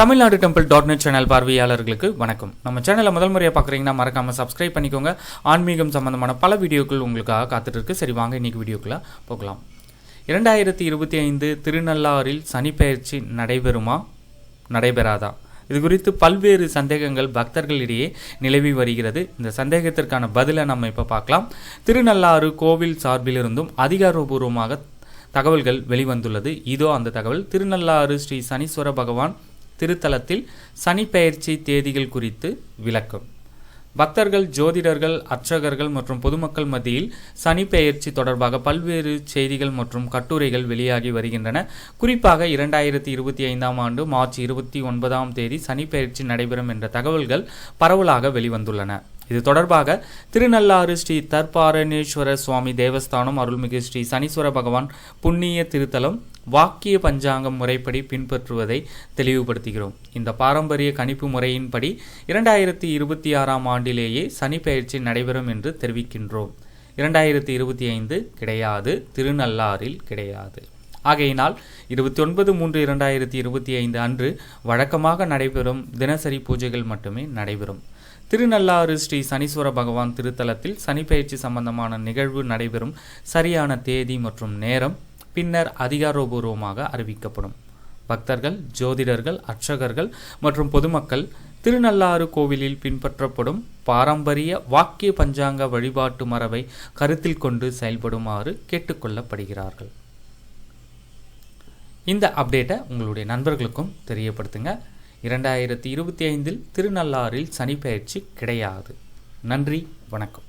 Tamil Nadu temple dot net channel பார்வையாளர்களுக்கு வணக்கம். நம்ம சேனலை முதல் முறையாக பார்க்குறீங்கன்னா மறக்காமல் சப்ஸ்கிரைப் பண்ணிக்கோங்க. ஆன்மீகம் சம்பந்தமான பல வீடியோக்கள் உங்களுக்காக காத்துட்ருக்கு. சரி வாங்க இன்னைக்கு வீடியோக்குள்ளே போகலாம். இரண்டாயிரத்தி இருபத்தி ஐந்து திருநள்ளாறில் சனிப்பெயர்ச்சி நடைபெறுமா? நடைபெறாதா? இது குறித்து பல்வேறு சந்தேகங்கள் பக்தர்களிடையே நிலவி வருகிறது. இந்த சந்தேகத்திற்கான பதிலை நம்ம இப்போ பார்க்கலாம். திருநள்ளாறு கோவில் சார்பிலிருந்தும் அதிகாரபூர்வமாக தகவல்கள் வெளிவந்துள்ளது. இதோ அந்த தகவல். திருநள்ளாறு ஸ்ரீ சனீஸ்வர பகவான் திருத்தலத்தில் சனி பெயர்ச்சி தேதிகள் குறித்து விளக்கம். பக்தர்கள் ஜோதிடர்கள் அர்ச்சகர்கள் மற்றும் பொதுமக்கள் மத்தியில் சனி பெயர்ச்சி தொடர்பாக பல்வேறு செய்திகள் மற்றும் கட்டுரைகள் வெளியாகி வருகின்றன. குறிப்பாக இரண்டாயிரத்தி இருபத்தி ஐந்தாம் ஆண்டு மார்ச் இருபத்தி ஒன்பதாம் தேதி சனி பெயர்ச்சி நடைபெறும் என்ற தகவல்கள் பரவலாக வெளிவந்துள்ளன. இது தொடர்பாக திருநள்ளாறு ஸ்ரீ தற்பாரணேஸ்வர சுவாமி தேவஸ்தானம் அருள்மிகு ஸ்ரீ சனீஸ்வர பகவான் புண்ணிய திருத்தலம் வாக்கிய பஞ்சாங்கம் முறைப்படி பின்பற்றுவதை தெளிவுபடுத்துகிறோம். இந்த பாரம்பரிய கணிப்பு முறையின்படி இரண்டாயிரத்தி இருபத்தி ஆறாம் ஆண்டிலேயே சனி பயிற்சி நடைபெறும் என்று தெரிவிக்கின்றோம். இரண்டாயிரத்தி இருபத்தி ஐந்து கிடையாது திருநள்ளாறில் கிடையாது. ஆகையினால் இருபத்தி ஒன்பது மூன்று இரண்டாயிரத்தி இருபத்தி ஐந்து அன்று வழக்கமாக நடைபெறும் தினசரி பூஜைகள் மட்டுமே நடைபெறும். திருநள்ளாறு ஸ்ரீ சனீஸ்வர பகவான் திருத்தலத்தில் சனிப்பெயர்ச்சி சம்பந்தமான நிகழ்வு நடைபெறும் சரியான தேதி மற்றும் நேரம் பின்னர் அதிகாரபூர்வமாக அறிவிக்கப்படும். பக்தர்கள் ஜோதிடர்கள் அர்ச்சகர்கள் மற்றும் பொதுமக்கள் திருநள்ளாறு கோவிலில் பின்பற்றப்படும் பாரம்பரிய வாக்கிய பஞ்சாங்க வழிபாட்டு மரபை கருத்தில் கொண்டு செயல்படுமாறு கேட்டுக்கொள்ளப்படுகிறார்கள். இந்த அப்டேட்டை உங்களுடைய நண்பர்களுக்கும் தெரியப்படுத்துங்க. இரண்டாயிரத்தி இருபத்தி ஐந்தில் திருநள்ளாறில் சனிப்பெயர்ச்சி கிடையாது. நன்றி வணக்கம்.